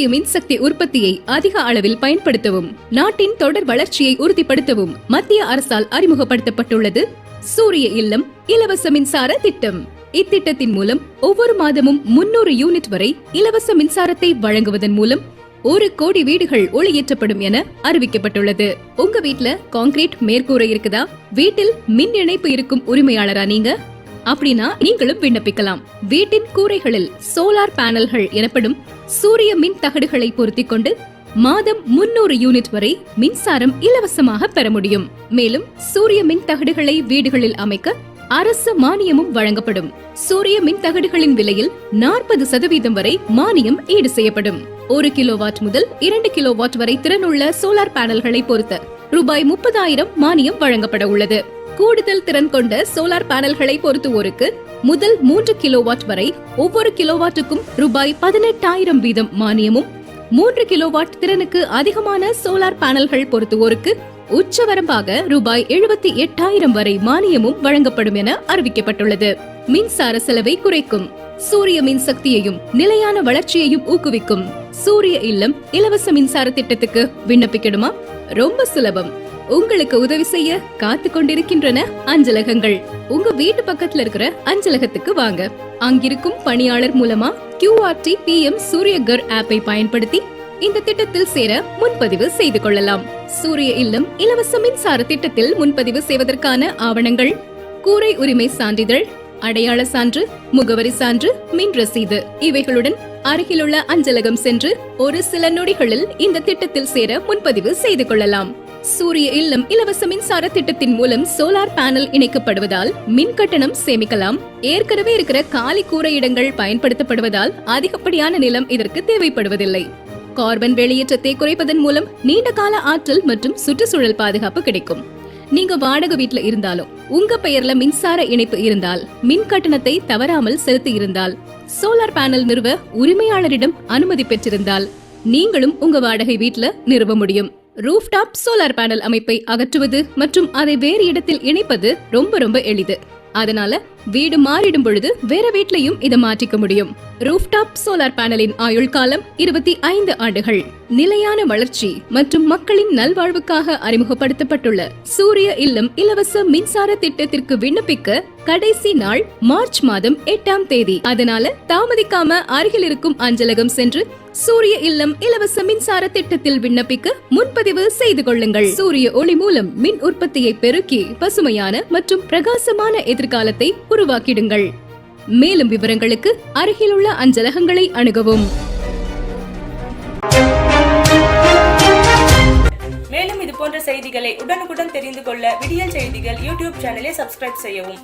சூரிய மின்சக்தி உற்பத்தியை அதிக அளவில் பயன்படுத்தவும் நாட்டின் தொடர் வளர்ச்சியை உறுதிப்படுத்தவும் மத்திய அரசால் அறிமுகப்படுத்தப்பட்டுள்ளது சூரிய இல்லம் இலவச மின்சார திட்டம். இத்திட்டத்தின் மூலம் ஒவ்வொரு மாதமும் முன்னூறு யூனிட் வரை இலவச மின்சாரத்தை வழங்குவதன் மூலம் ஒரு கோடி வீடுகள் ஒளியேற்றப்படும் என அறிவிக்கப்பட்டுள்ளது. உங்க வீட்ல காங்கிரீட் மேற்கூரை இருக்குதா? வீட்டில் மின் இணைப்பு இருக்கும் உரிமையாளரா நீங்க? அப்படின்னா நீங்களும் விண்ணப்பிக்கலாம். வீட்டின் கூரைகளில் சோலார் பேனல்கள் எனப்படும் சூரிய மின் தகடுகளை பொருத்திக் கொண்டு மாதம் முன்னூறு யூனிட் வரை மின்சாரம் இலவசமாக பெற முடியும். மேலும் சூரிய மின் தகடுகளை வீடுகளில் அமைக்க அரசு மானியமும் வழங்கப்படும். சூரிய மின் தகடுகளின் விலையில் நாற்பது சதவீதம் வரை மானியம் ஈடு செய்யப்படும். ஒரு கிலோவாட் முதல் இரண்டு கிலோவாட் வரை திறனுள்ள சோலார் பேனல்களை பொறுத்த ரூபாய் முப்பதாயிரம் மானியம் வழங்கப்பட உள்ளது. கூடுதல் திறன் கொண்ட சோலார் பேனல்களை பொறுத்துவோருக்கு முதல் மூன்று கிலோவாட் வரை ஒவ்வொரு கிலோவாட்டுக்கும் ரூபாய் பதினெட்டாயிரம் வீதம் மானியமும் மூன்று கிலோவாட் திறனுக்கு அதிகமான சோலார் பேனல்கள் பொருத்துவோருக்கு உச்சவரம்பாக ரூபாய் எழுபத்தி எட்டாயிரம் வரை மானியமும் வழங்கப்படும் என அறிவிக்கப்பட்டுள்ளது. மின்சார செலவை குறைக்கும். சூரிய மின் சக்தியையும் நிலையான வளர்ச்சியையும் ஊக்குவிக்கும். சூரிய இல்லம் இலவச மின்சார திட்டத்துக்கு விண்ணப்பிக்கணுமா? ரொம்ப சுலபம். உங்களுக்கு உதவி செய்ய காத்து கொண்டிருக்கின்றன அஞ்சலகங்கள். உங்க வீட்டு பக்கத்துல இருக்கிற அஞ்சலகத்துக்கு வாங்க. அங்கிருக்கும் பணியாளர் மூலமா கியூஆர்டி பி எம் சூரியகர் ஆப்பை பயன்படுத்தி இந்த திட்டத்தில் சேர முன்பதிவு செய்து கொள்ளலாம். சூரிய இல்லம் இலவச மின்சார திட்டத்தில் முன்பதிவு செய்வதற்கான ஆவணங்கள் கூரை உரிமை சான்றிதழ் அடையாள சான்று முகவரி சான்று மின் ரசீது இவைகளுடன் அருகிலுள்ள அஞ்சலகம் சென்று ஒரு சில நொடிகளில் இந்த திட்டத்தில் சேர முன்பதிவு செய்து கொள்ளலாம். சூரிய இல்லம் இலவச மின்சார திட்டத்தின் மூலம் சோலார் பேனல் இணைக்கப்படுவதால் மின் கட்டணம் சேமிக்கலாம். ஏற்கனவே இருக்கிற காலி கூரை இடங்கள் பயன்படுத்தப்படுவதால் அதிகப்படியான நிலம் இதற்கு தேவைப்படுவதில்லை. கார்பன் வெளியேற்றத்தை குறைப்பதன் மூலம் நீண்ட கால ஆற்றல் மற்றும் சுற்றுச்சூழல் பாதுகாப்பு கிடைக்கும். நீங்க வாடகை வீட்ல இருந்தாலும் உங்க பெயர்ல மின்சார இணைப்பு இருந்தால் மின் கட்டணத்தை தவறாமல் செலுத்தி இருந்தால் சோலார் பேனல் நிறுவ உரிமையாளரிடம் அனுமதி பெற்றிருந்தால் நீங்களும் உங்க வாடகை வீட்ல நிறுவ முடியும். ரூஃப்டாப் சோலார் பேனல் அமைப்பை அகற்றுவது மற்றும் அதை வேறு இடத்தில் இணைப்பது ரொம்ப ரொம்ப எளிது. அதனால வீடு மாறிடும் பொழுது வேற வீட்லையும் இதை மாற்றிக்க முடியும். ரூஃப்டாப் சோலார் பேனலின் ஆயுள் காலம் இருபத்தி ஐந்து ஆண்டுகள். நிலையான வளர்ச்சி மற்றும் மக்களின் நல்வாழ்வுக்காக அறிமுகப்படுத்தப்பட்டுள்ள சூரிய இல்லம் இலவச மின்சார திட்டத்திற்கு விண்ணப்பிக்க கடைசி நாள் மார்ச் மாதம் எட்டாம் தேதி. அதனால தாமதிக்காம அருகில் இருக்கும் அஞ்சலகம் சென்று சூரிய இல்லம் இலவச மின்சார திட்டத்தில் விண்ணப்பிக்க முன்பதிவு செய்து கொள்ளுங்கள். சூரிய ஒளி மூலம் மின் உற்பத்தியை பெருக்கி பசுமையான மற்றும் பிரகாசமான எதிர்காலத்தை உருவாக்கிடுங்கள். மேலும் விவரங்களுக்கு அருகிலுள்ள அஞ்சலகங்களை அணுகவும். மேலும் இது போன்ற செய்திகளை உடனுக்குடன் தெரிந்து கொள்ள விடியல் செய்திகள் யூடியூப் சேனலை சப்ஸ்கிரைப் செய்யவும்.